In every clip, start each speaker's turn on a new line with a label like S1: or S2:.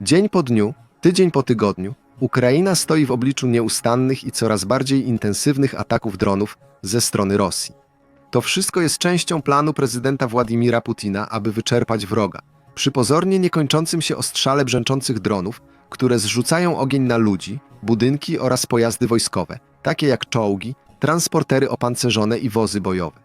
S1: Dzień po dniu, tydzień po tygodniu, Ukraina stoi w obliczu nieustannych i coraz bardziej intensywnych ataków dronów ze strony Rosji. To wszystko jest częścią planu prezydenta Władimira Putina, aby wyczerpać wroga. Przy pozornie niekończącym się ostrzale brzęczących dronów, które zrzucają ogień na ludzi, budynki oraz pojazdy wojskowe, takie jak czołgi, transportery opancerzone i wozy bojowe.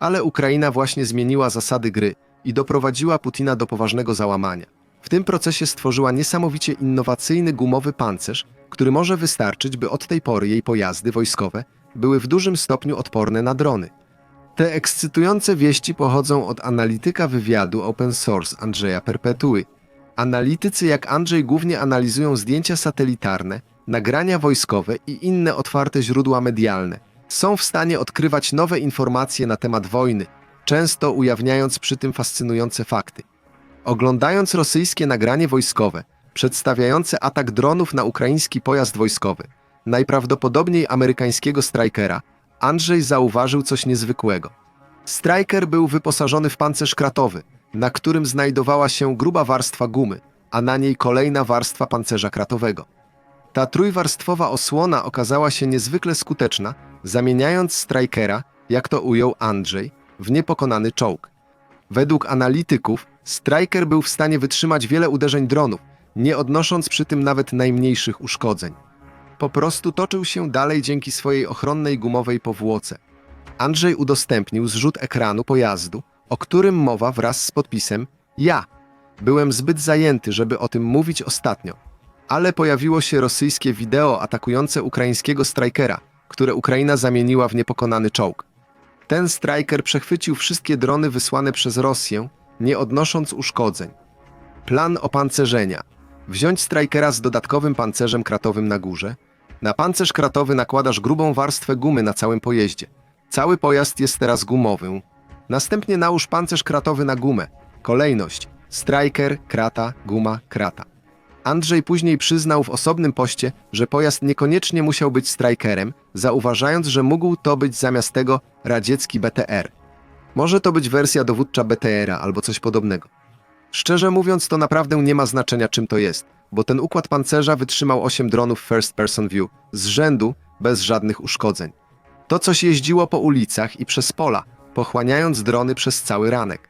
S1: Ale Ukraina właśnie zmieniła zasady gry i doprowadziła Putina do poważnego załamania. W tym procesie stworzyła niesamowicie innowacyjny gumowy pancerz, który może wystarczyć, by od tej pory jej pojazdy wojskowe były w dużym stopniu odporne na drony. Te ekscytujące wieści pochodzą od analityka wywiadu open source Andrzeja Perpetuły. Analitycy jak Andrzej głównie analizują zdjęcia satelitarne, nagrania wojskowe i inne otwarte źródła medialne. Są w stanie odkrywać nowe informacje na temat wojny, często ujawniając przy tym fascynujące fakty. Oglądając rosyjskie nagranie wojskowe przedstawiające atak dronów na ukraiński pojazd wojskowy, najprawdopodobniej amerykańskiego Strikera, Andrzej zauważył coś niezwykłego. Striker był wyposażony w pancerz kratowy, na którym znajdowała się gruba warstwa gumy, a na niej kolejna warstwa pancerza kratowego. Ta trójwarstwowa osłona okazała się niezwykle skuteczna, zamieniając Strikera, jak to ujął Andrzej, w niepokonany czołg. Według analityków, Striker był w stanie wytrzymać wiele uderzeń dronów, nie odnosząc przy tym nawet najmniejszych uszkodzeń. Po prostu toczył się dalej dzięki swojej ochronnej gumowej powłoce. Andrzej udostępnił zrzut ekranu pojazdu, o którym mowa wraz z podpisem Ja. Byłem zbyt zajęty, żeby o tym mówić ostatnio. Ale pojawiło się rosyjskie wideo atakujące ukraińskiego strajkera, które Ukraina zamieniła w niepokonany czołg. Ten strajker przechwycił wszystkie drony wysłane przez Rosję, nie odnosząc uszkodzeń. Plan opancerzenia. Wziąć strajkera z dodatkowym pancerzem kratowym na górze. Na pancerz kratowy nakładasz grubą warstwę gumy na całym pojeździe. Cały pojazd jest teraz gumowy. Następnie nałóż pancerz kratowy na gumę. Kolejność: strajker, krata, guma, krata. Andrzej później przyznał w osobnym poście, że pojazd niekoniecznie musiał być strajkerem, zauważając, że mógł to być zamiast tego radziecki BTR. Może to być wersja dowódcza BTR-a albo coś podobnego. Szczerze mówiąc, to naprawdę nie ma znaczenia, czym to jest, bo ten układ pancerza wytrzymał 8 dronów First Person View z rzędu bez żadnych uszkodzeń. To coś jeździło po ulicach i przez pola, pochłaniając drony przez cały ranek.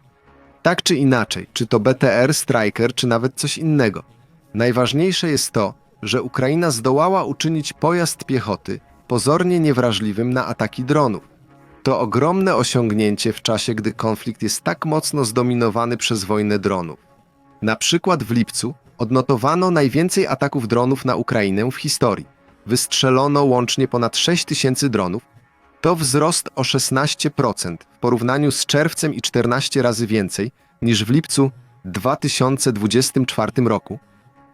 S1: Tak czy inaczej, czy to BTR, Striker, czy nawet coś innego. Najważniejsze jest to, że Ukraina zdołała uczynić pojazd piechoty pozornie niewrażliwym na ataki dronów. To ogromne osiągnięcie w czasie, gdy konflikt jest tak mocno zdominowany przez wojnę dronów. Na przykład w lipcu odnotowano najwięcej ataków dronów na Ukrainę w historii. Wystrzelono łącznie ponad 6 tysięcy dronów. To wzrost o 16% w porównaniu z czerwcem i 14 razy więcej niż w lipcu 2024 roku.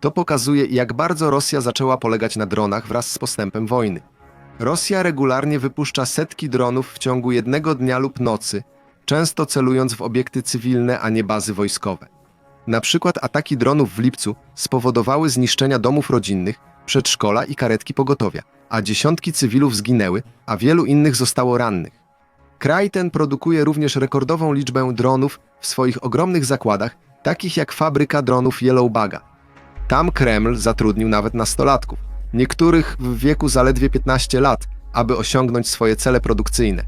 S1: To pokazuje, jak bardzo Rosja zaczęła polegać na dronach wraz z postępem wojny. Rosja regularnie wypuszcza setki dronów w ciągu jednego dnia lub nocy, często celując w obiekty cywilne, a nie bazy wojskowe. Na przykład ataki dronów w lipcu spowodowały zniszczenia domów rodzinnych, przedszkola i karetki pogotowia, a dziesiątki cywilów zginęły, a wielu innych zostało rannych. Kraj ten produkuje również rekordową liczbę dronów w swoich ogromnych zakładach, takich jak fabryka dronów Yellowbaga. Tam Kreml zatrudnił nawet nastolatków, niektórych w wieku zaledwie 15 lat, aby osiągnąć swoje cele produkcyjne.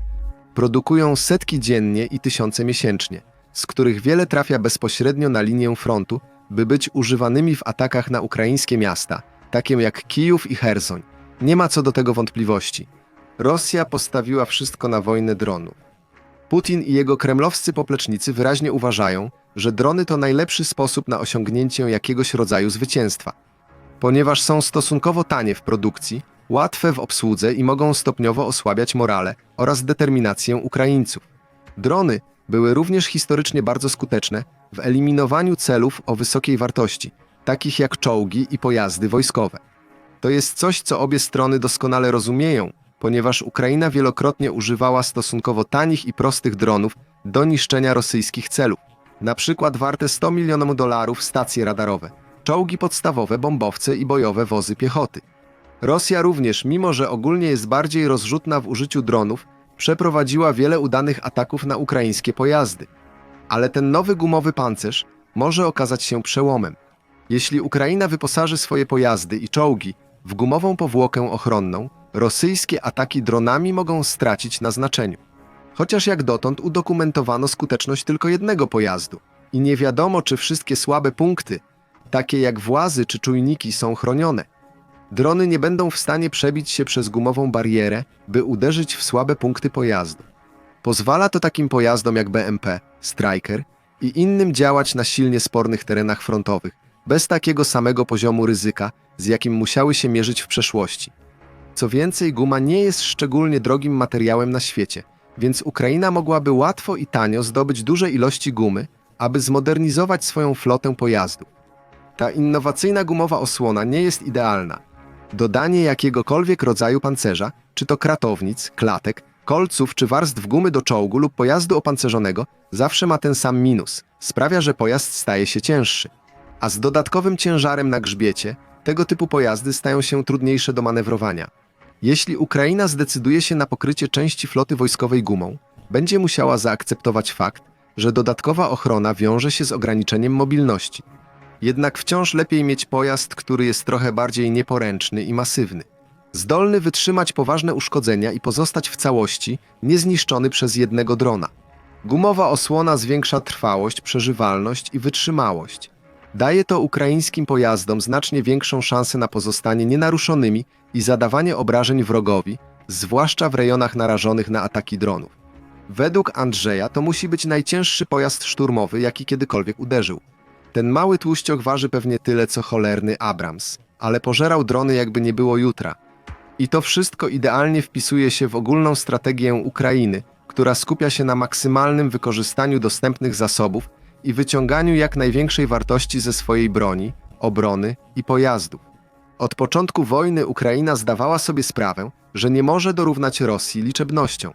S1: Produkują setki dziennie i tysiące miesięcznie, z których wiele trafia bezpośrednio na linię frontu, by być używanymi w atakach na ukraińskie miasta, takie jak Kijów i Hersoń. Nie ma co do tego wątpliwości. Rosja postawiła wszystko na wojnę dronów. Putin i jego kremlowscy poplecznicy wyraźnie uważają, że drony to najlepszy sposób na osiągnięcie jakiegoś rodzaju zwycięstwa. Ponieważ są stosunkowo tanie w produkcji, łatwe w obsłudze i mogą stopniowo osłabiać morale oraz determinację Ukraińców. Drony były również historycznie bardzo skuteczne w eliminowaniu celów o wysokiej wartości, takich jak czołgi i pojazdy wojskowe. To jest coś, co obie strony doskonale rozumieją, ponieważ Ukraina wielokrotnie używała stosunkowo tanich i prostych dronów do niszczenia rosyjskich celów. Na przykład warte 100 milionów dolarów stacje radarowe, czołgi podstawowe, bombowce i bojowe wozy piechoty. Rosja również, mimo że ogólnie jest bardziej rozrzutna w użyciu dronów, przeprowadziła wiele udanych ataków na ukraińskie pojazdy. Ale ten nowy gumowy pancerz może okazać się przełomem. Jeśli Ukraina wyposaży swoje pojazdy i czołgi w gumową powłokę ochronną, rosyjskie ataki dronami mogą stracić na znaczeniu. Chociaż jak dotąd udokumentowano skuteczność tylko jednego pojazdu i nie wiadomo, czy wszystkie słabe punkty, takie jak włazy czy czujniki, są chronione. Drony nie będą w stanie przebić się przez gumową barierę, by uderzyć w słabe punkty pojazdu. Pozwala to takim pojazdom jak BMP, Striker i innym działać na silnie spornych terenach frontowych, bez takiego samego poziomu ryzyka, z jakim musiały się mierzyć w przeszłości. Co więcej, guma nie jest szczególnie drogim materiałem na świecie, więc Ukraina mogłaby łatwo i tanio zdobyć duże ilości gumy, aby zmodernizować swoją flotę pojazdów. Ta innowacyjna gumowa osłona nie jest idealna. Dodanie jakiegokolwiek rodzaju pancerza, czy to kratownic, klatek, kolców czy warstw gumy do czołgu lub pojazdu opancerzonego, zawsze ma ten sam minus. Sprawia, że pojazd staje się cięższy. A z dodatkowym ciężarem na grzbiecie, tego typu pojazdy stają się trudniejsze do manewrowania. Jeśli Ukraina zdecyduje się na pokrycie części floty wojskowej gumą, będzie musiała zaakceptować fakt, że dodatkowa ochrona wiąże się z ograniczeniem mobilności. Jednak wciąż lepiej mieć pojazd, który jest trochę bardziej nieporęczny i masywny. Zdolny wytrzymać poważne uszkodzenia i pozostać w całości, niezniszczony przez jednego drona. Gumowa osłona zwiększa trwałość, przeżywalność i wytrzymałość. Daje to ukraińskim pojazdom znacznie większą szansę na pozostanie nienaruszonymi i zadawanie obrażeń wrogowi, zwłaszcza w rejonach narażonych na ataki dronów. Według Andrzeja to musi być najcięższy pojazd szturmowy, jaki kiedykolwiek uderzył. Ten mały tłuścioch waży pewnie tyle co cholerny Abrams, ale pożerał drony jakby nie było jutra. I to wszystko idealnie wpisuje się w ogólną strategię Ukrainy, która skupia się na maksymalnym wykorzystaniu dostępnych zasobów i wyciąganiu jak największej wartości ze swojej broni, obrony i pojazdów. Od początku wojny Ukraina zdawała sobie sprawę, że nie może dorównać Rosji liczebnością.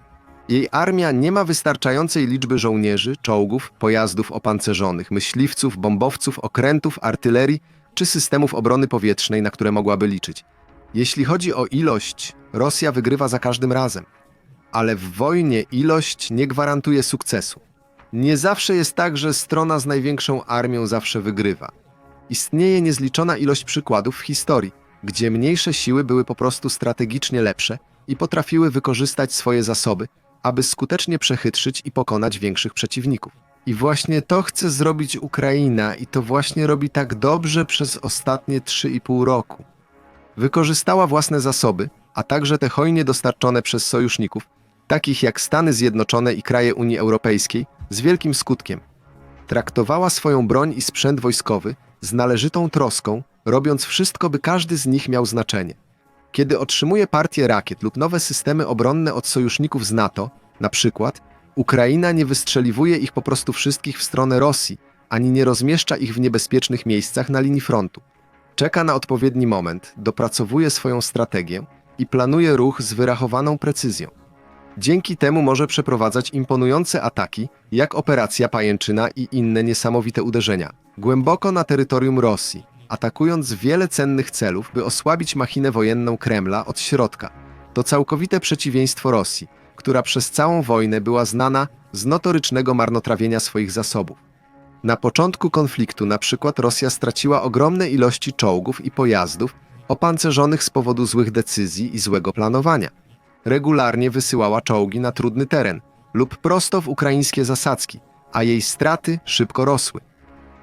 S1: Jej armia nie ma wystarczającej liczby żołnierzy, czołgów, pojazdów opancerzonych, myśliwców, bombowców, okrętów, artylerii czy systemów obrony powietrznej, na które mogłaby liczyć. Jeśli chodzi o ilość, Rosja wygrywa za każdym razem. Ale w wojnie ilość nie gwarantuje sukcesu. Nie zawsze jest tak, że strona z największą armią zawsze wygrywa. Istnieje niezliczona ilość przykładów w historii, gdzie mniejsze siły były po prostu strategicznie lepsze i potrafiły wykorzystać swoje zasoby, aby skutecznie przechytrzyć i pokonać większych przeciwników. I właśnie to chce zrobić Ukraina i to właśnie robi tak dobrze przez ostatnie 3,5 roku. Wykorzystała własne zasoby, a także te hojnie dostarczone przez sojuszników, takich jak Stany Zjednoczone i kraje Unii Europejskiej, z wielkim skutkiem. Traktowała swoją broń i sprzęt wojskowy z należytą troską, robiąc wszystko, by każdy z nich miał znaczenie. Kiedy otrzymuje partię rakiet lub nowe systemy obronne od sojuszników z NATO, na przykład, Ukraina nie wystrzeliwuje ich po prostu wszystkich w stronę Rosji, ani nie rozmieszcza ich w niebezpiecznych miejscach na linii frontu. Czeka na odpowiedni moment, dopracowuje swoją strategię i planuje ruch z wyrachowaną precyzją. Dzięki temu może przeprowadzać imponujące ataki, jak operacja Pajęczyna i inne niesamowite uderzenia, głęboko na terytorium Rosji, atakując wiele cennych celów, by osłabić machinę wojenną Kremla od środka. To całkowite przeciwieństwo Rosji, która przez całą wojnę była znana z notorycznego marnotrawienia swoich zasobów. Na początku konfliktu na przykład Rosja straciła ogromne ilości czołgów i pojazdów opancerzonych z powodu złych decyzji i złego planowania. Regularnie wysyłała czołgi na trudny teren lub prosto w ukraińskie zasadzki, a jej straty szybko rosły.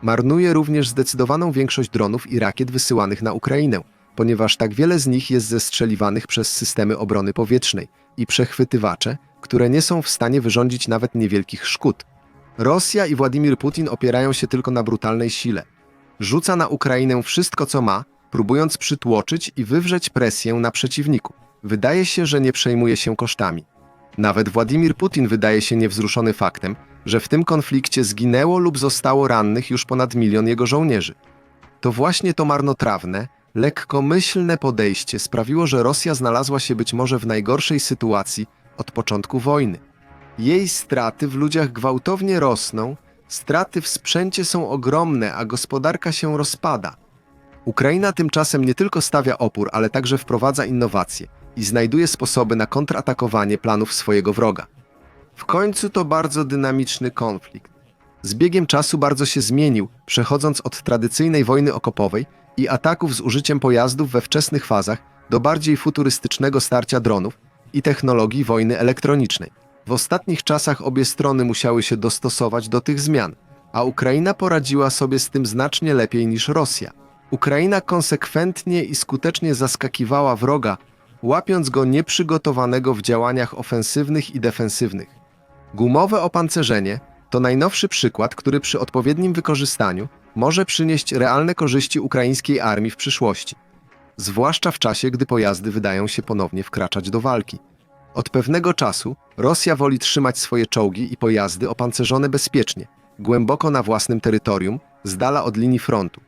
S1: Marnuje również zdecydowaną większość dronów i rakiet wysyłanych na Ukrainę, ponieważ tak wiele z nich jest zestrzeliwanych przez systemy obrony powietrznej i przechwytywacze, które nie są w stanie wyrządzić nawet niewielkich szkód. Rosja i Władimir Putin opierają się tylko na brutalnej sile. Rzuca na Ukrainę wszystko, co ma, próbując przytłoczyć i wywrzeć presję na przeciwniku. Wydaje się, że nie przejmuje się kosztami. Nawet Władimir Putin wydaje się niewzruszony faktem, że w tym konflikcie zginęło lub zostało rannych już ponad milion jego żołnierzy. To właśnie to marnotrawne, lekkomyślne podejście sprawiło, że Rosja znalazła się być może w najgorszej sytuacji od początku wojny. Jej straty w ludziach gwałtownie rosną, straty w sprzęcie są ogromne, a gospodarka się rozpada. Ukraina tymczasem nie tylko stawia opór, ale także wprowadza innowacje i znajduje sposoby na kontratakowanie planów swojego wroga. W końcu to bardzo dynamiczny konflikt. z biegiem czasu bardzo się zmienił, przechodząc od tradycyjnej wojny okopowej i ataków z użyciem pojazdów we wczesnych fazach do bardziej futurystycznego starcia dronów i technologii wojny elektronicznej. W ostatnich czasach obie strony musiały się dostosować do tych zmian, a Ukraina poradziła sobie z tym znacznie lepiej niż Rosja. Ukraina konsekwentnie i skutecznie zaskakiwała wroga, łapiąc go nieprzygotowanego w działaniach ofensywnych i defensywnych. Gumowe opancerzenie to najnowszy przykład, który przy odpowiednim wykorzystaniu może przynieść realne korzyści ukraińskiej armii w przyszłości, zwłaszcza w czasie, gdy pojazdy wydają się ponownie wkraczać do walki. Od pewnego czasu Rosja woli trzymać swoje czołgi i pojazdy opancerzone bezpiecznie, głęboko na własnym terytorium, z dala od linii frontu.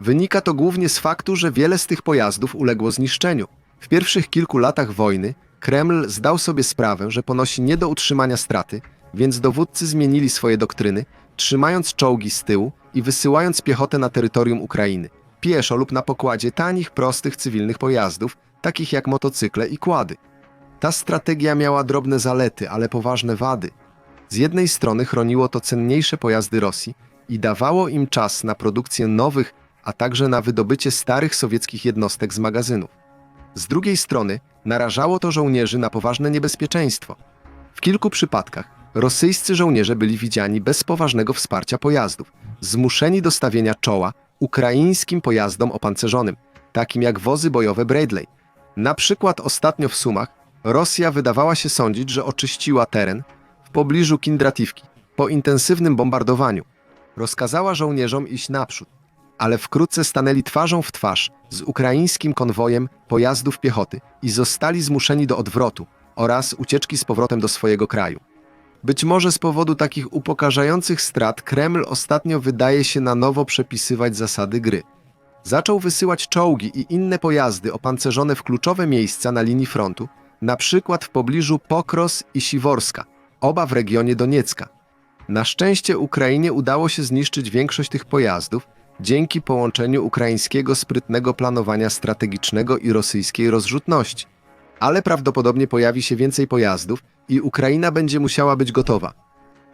S1: Wynika to głównie z faktu, że wiele z tych pojazdów uległo zniszczeniu. W pierwszych kilku latach wojny Kreml zdał sobie sprawę, że ponosi nie do utrzymania straty, więc dowódcy zmienili swoje doktryny, trzymając czołgi z tyłu i wysyłając piechotę na terytorium Ukrainy, pieszo lub na pokładzie tanich, prostych, cywilnych pojazdów, takich jak motocykle i kłady. Ta strategia miała drobne zalety, ale poważne wady. Z jednej strony chroniło to cenniejsze pojazdy Rosji i dawało im czas na produkcję nowych, a także na wydobycie starych sowieckich jednostek z magazynów. Z drugiej strony narażało to żołnierzy na poważne niebezpieczeństwo. W kilku przypadkach rosyjscy żołnierze byli widziani bez poważnego wsparcia pojazdów, zmuszeni do stawienia czoła ukraińskim pojazdom opancerzonym, takim jak wozy bojowe Bradley. Na przykład ostatnio w Sumach Rosja wydawała się sądzić, że oczyściła teren w pobliżu Kindrativki po intensywnym bombardowaniu. Rozkazała żołnierzom iść naprzód, ale wkrótce stanęli twarzą w twarz z ukraińskim konwojem pojazdów piechoty i zostali zmuszeni do odwrotu oraz ucieczki z powrotem do swojego kraju. Być może z powodu takich upokarzających strat Kreml ostatnio wydaje się na nowo przepisywać zasady gry. Zaczął wysyłać czołgi i inne pojazdy opancerzone w kluczowe miejsca na linii frontu, na przykład w pobliżu Pokros i Siworska, oba w regionie Doniecka. Na szczęście Ukrainie udało się zniszczyć większość tych pojazdów dzięki połączeniu ukraińskiego sprytnego planowania strategicznego i rosyjskiej rozrzutności. Ale prawdopodobnie pojawi się więcej pojazdów i Ukraina będzie musiała być gotowa.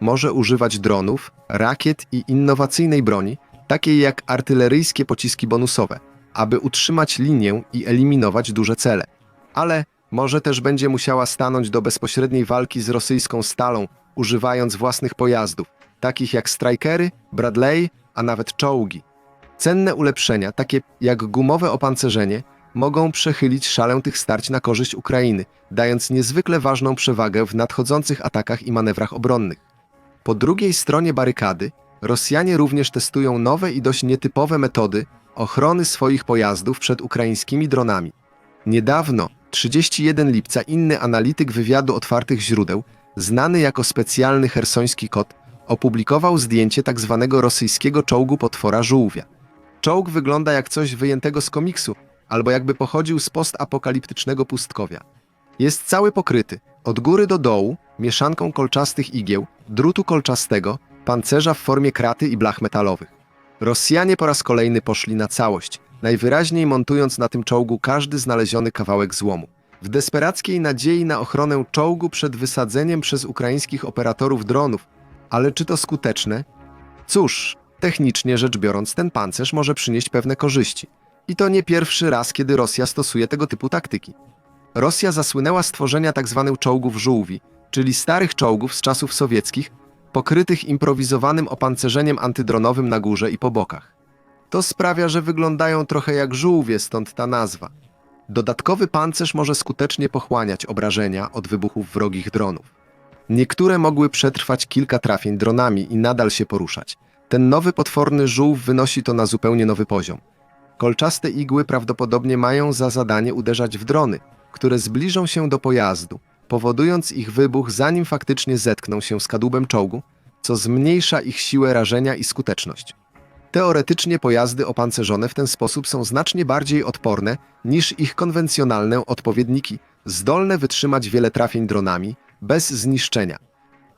S1: Może używać dronów, rakiet i innowacyjnej broni, takiej jak artyleryjskie pociski bonusowe, aby utrzymać linię i eliminować duże cele. Ale może też będzie musiała stanąć do bezpośredniej walki z rosyjską stalą, używając własnych pojazdów, takich jak strajkery, Bradley, a nawet czołgi. Cenne ulepszenia, takie jak gumowe opancerzenie, mogą przechylić szalę tych starć na korzyść Ukrainy, dając niezwykle ważną przewagę w nadchodzących atakach i manewrach obronnych. Po drugiej stronie barykady Rosjanie również testują nowe i dość nietypowe metody ochrony swoich pojazdów przed ukraińskimi dronami. Niedawno, 31 lipca, inny analityk wywiadu otwartych źródeł, znany jako specjalny hersoński kot, opublikował zdjęcie tzw. rosyjskiego czołgu potwora żółwia. Czołg wygląda jak coś wyjętego z komiksu, albo jakby pochodził z postapokaliptycznego pustkowia. Jest cały pokryty, od góry do dołu, mieszanką kolczastych igieł, drutu kolczastego, pancerza w formie kraty i blach metalowych. Rosjanie po raz kolejny poszli na całość, najwyraźniej montując na tym czołgu każdy znaleziony kawałek złomu. W desperackiej nadziei na ochronę czołgu przed wysadzeniem przez ukraińskich operatorów dronów, ale czy to skuteczne? Cóż, technicznie rzecz biorąc, ten pancerz może przynieść pewne korzyści. I to nie pierwszy raz, kiedy Rosja stosuje tego typu taktyki. Rosja zasłynęła z tworzenia tzw. czołgów żółwi, czyli starych czołgów z czasów sowieckich, pokrytych improwizowanym opancerzeniem antydronowym na górze i po bokach. To sprawia, że wyglądają trochę jak żółwie, stąd ta nazwa. Dodatkowy pancerz może skutecznie pochłaniać obrażenia od wybuchów wrogich dronów. Niektóre mogły przetrwać kilka trafień dronami i nadal się poruszać. Ten nowy potworny żółw wynosi to na zupełnie nowy poziom. Kolczaste igły prawdopodobnie mają za zadanie uderzać w drony, które zbliżą się do pojazdu, powodując ich wybuch zanim faktycznie zetkną się z kadłubem czołgu, co zmniejsza ich siłę rażenia i skuteczność. Teoretycznie pojazdy opancerzone w ten sposób są znacznie bardziej odporne niż ich konwencjonalne odpowiedniki, zdolne wytrzymać wiele trafień dronami bez zniszczenia.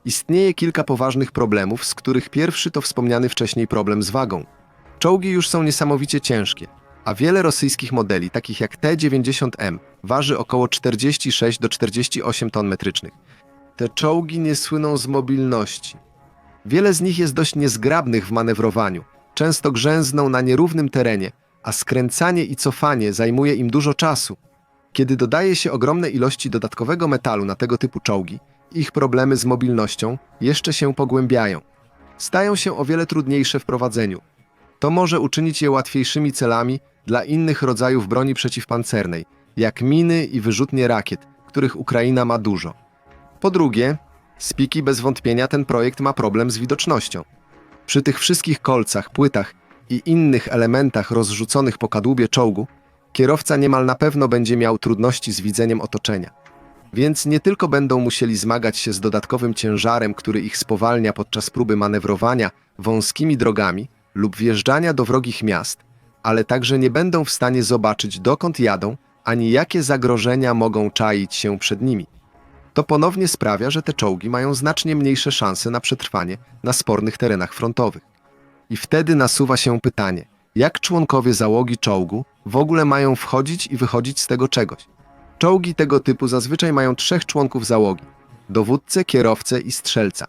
S1: Istnieje kilka poważnych problemów, z których pierwszy to wspomniany wcześniej problem z wagą. Czołgi już są niesamowicie ciężkie, a wiele rosyjskich modeli, takich jak T-90M, waży około 46 do 48 ton metrycznych. Te czołgi nie słyną z mobilności, Wiele z nich jest dość niezgrabnych w manewrowaniu, często grzęzną na nierównym terenie, a skręcanie i cofanie zajmuje im dużo czasu. Kiedy dodaje się ogromne ilości dodatkowego metalu na tego typu czołgi, ich problemy z mobilnością jeszcze się pogłębiają. Stają się o wiele trudniejsze w prowadzeniu. To może uczynić je łatwiejszymi celami dla innych rodzajów broni przeciwpancernej, jak miny i wyrzutnie rakiet, których Ukraina ma dużo. Po drugie, Spiki bez wątpienia ten projekt ma problem z widocznością. Przy tych wszystkich kolcach, płytach i innych elementach rozrzuconych po kadłubie czołgu, kierowca niemal na pewno będzie miał trudności z widzeniem otoczenia. Więc nie tylko będą musieli zmagać się z dodatkowym ciężarem, który ich spowalnia podczas próby manewrowania wąskimi drogami lub wjeżdżania do wrogich miast, ale także nie będą w stanie zobaczyć dokąd jadą, ani jakie zagrożenia mogą czaić się przed nimi. To ponownie sprawia, że te czołgi mają znacznie mniejsze szanse na przetrwanie na spornych terenach frontowych. I wtedy nasuwa się pytanie, jak członkowie załogi czołgu w ogóle mają wchodzić i wychodzić z tego czegoś? Czołgi tego typu zazwyczaj mają trzech członków załogi: dowódcę, kierowcę i strzelca.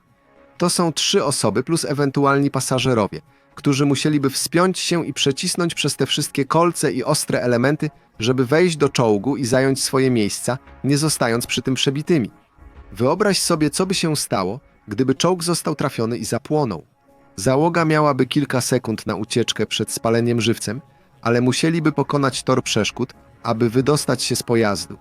S1: To są trzy osoby plus ewentualni pasażerowie, którzy musieliby wspiąć się i przecisnąć przez te wszystkie kolce i ostre elementy, żeby wejść do czołgu i zająć swoje miejsca, nie zostając przy tym przebitymi. Wyobraź sobie, co by się stało, gdyby czołg został trafiony i zapłonął. Załoga miałaby kilka sekund na ucieczkę przed spaleniem żywcem, ale musieliby pokonać tor przeszkód, aby wydostać się z pojazdu.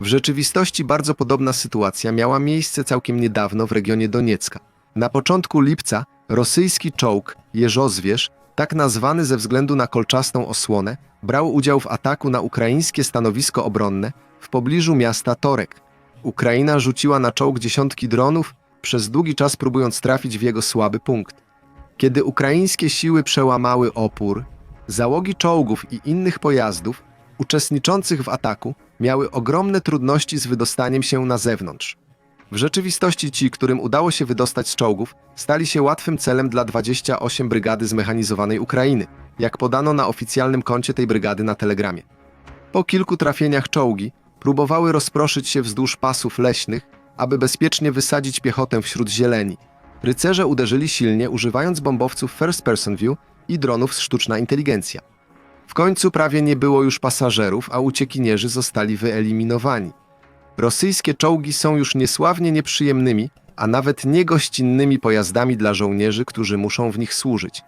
S1: W rzeczywistości bardzo podobna sytuacja miała miejsce całkiem niedawno w regionie Doniecka. Na początku lipca rosyjski czołg Jeżozwierz, tak nazwany ze względu na kolczastą osłonę, brał udział w ataku na ukraińskie stanowisko obronne w pobliżu miasta Torek. Ukraina rzuciła na czołg dziesiątki dronów, przez długi czas próbując trafić w jego słaby punkt. Kiedy ukraińskie siły przełamały opór, załogi czołgów i innych pojazdów uczestniczących w ataku miały ogromne trudności z wydostaniem się na zewnątrz. W rzeczywistości ci, którym udało się wydostać z czołgów, stali się łatwym celem dla 28 Brygady Zmechanizowanej Ukrainy, jak podano na oficjalnym koncie tej brygady na telegramie. Po kilku trafieniach czołgi próbowały rozproszyć się wzdłuż pasów leśnych, aby bezpiecznie wysadzić piechotę wśród zieleni. Rycerze uderzyli silnie, używając bombowców First Person View i dronów z sztuczna inteligencja. W końcu prawie nie było już pasażerów, a uciekinierzy zostali wyeliminowani. Rosyjskie czołgi są już niesławnie nieprzyjemnymi, a nawet niegościnnymi pojazdami dla żołnierzy, którzy muszą w nich służyć.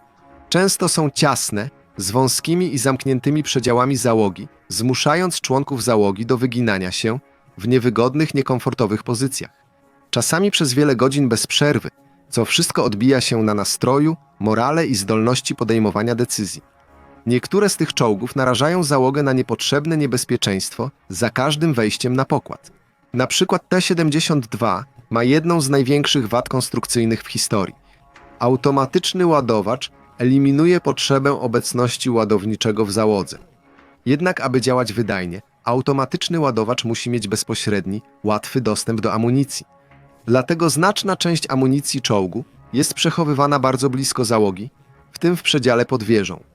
S1: Często są ciasne, z wąskimi i zamkniętymi przedziałami załogi, zmuszając członków załogi do wyginania się w niewygodnych, niekomfortowych pozycjach. Czasami przez wiele godzin bez przerwy, co wszystko odbija się na nastroju, morale i zdolności podejmowania decyzji. Niektóre z tych czołgów narażają załogę na niepotrzebne niebezpieczeństwo za każdym wejściem na pokład. Na przykład T-72 ma jedną z największych wad konstrukcyjnych w historii. Automatyczny ładowacz eliminuje potrzebę obecności ładowniczego w załodze. Jednak aby działać wydajnie, automatyczny ładowacz musi mieć bezpośredni, łatwy dostęp do amunicji. Dlatego znaczna część amunicji czołgu jest przechowywana bardzo blisko załogi, w tym w przedziale pod wieżą.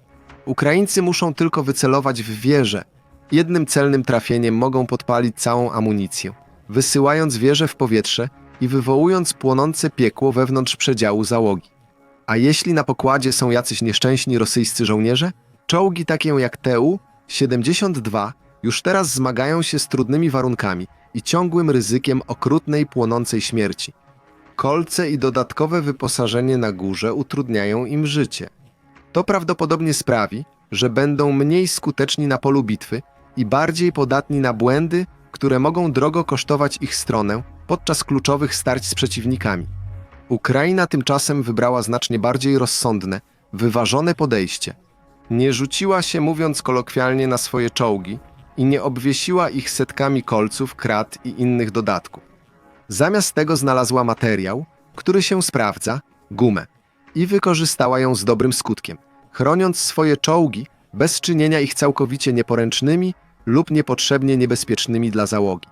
S1: Ukraińcy muszą tylko wycelować w wieżę. Jednym celnym trafieniem mogą podpalić całą amunicję, wysyłając wieżę w powietrze i wywołując płonące piekło wewnątrz przedziału załogi. A jeśli na pokładzie są jacyś nieszczęśni rosyjscy żołnierze, czołgi takie jak TU-72 już teraz zmagają się z trudnymi warunkami i ciągłym ryzykiem okrutnej płonącej śmierci. Kolce i dodatkowe wyposażenie na górze utrudniają im życie. To prawdopodobnie sprawi, że będą mniej skuteczni na polu bitwy i bardziej podatni na błędy, które mogą drogo kosztować ich stronę podczas kluczowych starć z przeciwnikami. Ukraina tymczasem wybrała znacznie bardziej rozsądne, wyważone podejście. Nie rzuciła się, mówiąc kolokwialnie, na swoje czołgi i nie obwiesiła ich setkami kolców, krat i innych dodatków. Zamiast tego znalazła materiał, który się sprawdza gumę i wykorzystała ją z dobrym skutkiem, chroniąc swoje czołgi bez czynienia ich całkowicie nieporęcznymi lub niepotrzebnie niebezpiecznymi dla załogi.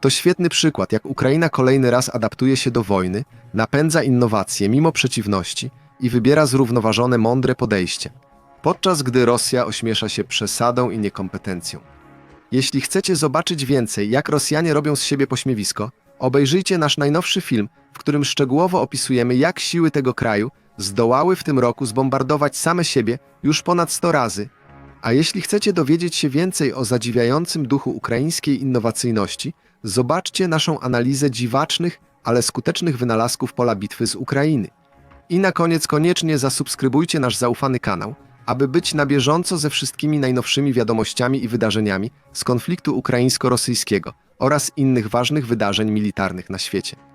S1: To świetny przykład, jak Ukraina kolejny raz adaptuje się do wojny, napędza innowacje mimo przeciwności i wybiera zrównoważone, mądre podejście, podczas gdy Rosja ośmiesza się przesadą i niekompetencją. Jeśli chcecie zobaczyć więcej, jak Rosjanie robią z siebie pośmiewisko, obejrzyjcie nasz najnowszy film, w którym szczegółowo opisujemy, jak siły tego kraju zdołały w tym roku zbombardować same siebie już ponad 100 razy. A jeśli chcecie dowiedzieć się więcej o zadziwiającym duchu ukraińskiej innowacyjności, zobaczcie naszą analizę dziwacznych, ale skutecznych wynalazków pola bitwy z Ukrainy. I na koniec koniecznie zasubskrybujcie nasz zaufany kanał, aby być na bieżąco ze wszystkimi najnowszymi wiadomościami i wydarzeniami z konfliktu ukraińsko-rosyjskiego oraz innych ważnych wydarzeń militarnych na świecie.